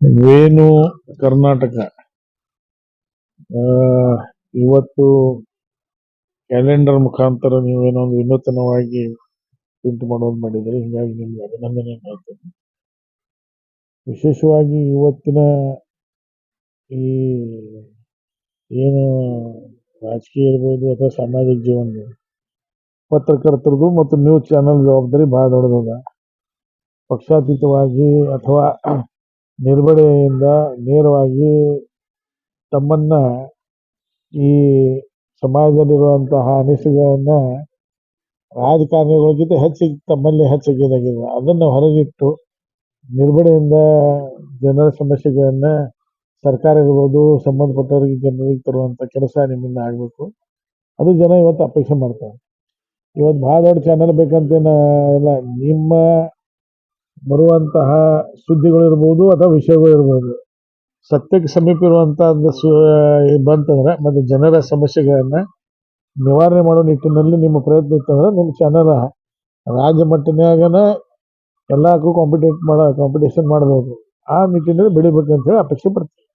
ವೇಣು ಕರ್ನಾಟಕ. ಇವತ್ತು ಕ್ಯಾಲೆಂಡರ್ ಮುಖಾಂತರ ನೀವೇನೋ ಒಂದು ವಿನೂತನವಾಗಿ ಪ್ರಿಂಟ್ ಮಾಡೋದು ಮಾಡಿದರೆ ಹಿಂಗಾಗಿ ನಿಮ್ಗೆ ಅಭಿನಂದನೆ ಮಾಡ್ತೇನೆ ವಿಶೇಷವಾಗಿ ಇವತ್ತಿನ ಈ ಏನು ರಾಜಕೀಯ ಇರ್ಬೋದು ಅಥವಾ ಸಾಮಾಜಿಕ ಜೀವನ ಪತ್ರಕರ್ತರದು ಮತ್ತು ನ್ಯೂಸ್ ಚಾನೆಲ್ ಜವಾಬ್ದಾರಿ ಬಹಳ ದೊಡ್ಡದದ. ಪಕ್ಷಾತೀತವಾಗಿ ಅಥವಾ ನಿರ್ವಹಣೆಯಿಂದ ನೇರವಾಗಿ ತಮ್ಮನ್ನ ಈ ಸಮಾಜದಲ್ಲಿರುವಂತಹ ಅನಿಸಿಕೆಗಳನ್ನ ರಾಜಕಾರಣಿಗಳಿಗಿಂತ ಹೆಚ್ಚಿಗೆ ತಮ್ಮಲ್ಲಿ ಹೆಚ್ಚಿಗೆದಾಗಿದೆ ಅದನ್ನು ಹೊರಗಿಟ್ಟು ನಿರ್ಬಡೆಯಿಂದ ಜನರ ಸಮಸ್ಯೆಗಳನ್ನ ಸರ್ಕಾರ ಇರ್ಬೋದು, ಸಂಬಂಧಪಟ್ಟವರಿಗೆ ಜನರಿಗೆ ತರುವಂಥ ಕೆಲಸ ನಿಮ್ಮಿಂದ ಆಗಬೇಕು. ಅದು ಜನ ಇವತ್ತು ಅಪೇಕ್ಷೆ ಮಾಡ್ತಾರೆ. ಇವತ್ತು ಭಾಳ ದೊಡ್ಡ ಚಾನಲ್ ಬೇಕಂತೇನ ಇಲ್ಲ. ನಿಮ್ಮ ಬರುವಂತಹ ಸುದ್ದಿಗಳಿರ್ಬೋದು ಅಥವಾ ವಿಷಯಗಳು ಇರ್ಬೋದು ಸತ್ಯಕ್ಕೆ ಸಮೀಪ ಇರುವಂತಹ ಸು ಬಂತಂದ್ರೆ ಮತ್ತೆ ಜನರ ಸಮಸ್ಯೆಗಳನ್ನ ನಿವಾರಣೆ ಮಾಡೋ ನಿಟ್ಟಿನಲ್ಲಿ ನಿಮ್ಮ ಪ್ರಯತ್ನ ಇತ್ತಂದ್ರೆ ನಿಮ್ಮ ಚಾನಲ್ ರಾಜ್ಯ ಮಟ್ಟನ್ಯಾಗನ ಎಲ್ಲಕ್ಕೂ ಕಾಂಪಿಟೇಟ್ ಮಾಡೋ ಕಾಂಪಿಟೇಷನ್ ಮಾಡಬಹುದು ಆ ನಿಟ್ಟಿನಲ್ಲಿ ಬೆಳಿಬೇಕಂತ ಹೇಳಿ ಅಪೇಕ್ಷೆ ಪಡ್ತೀನಿ.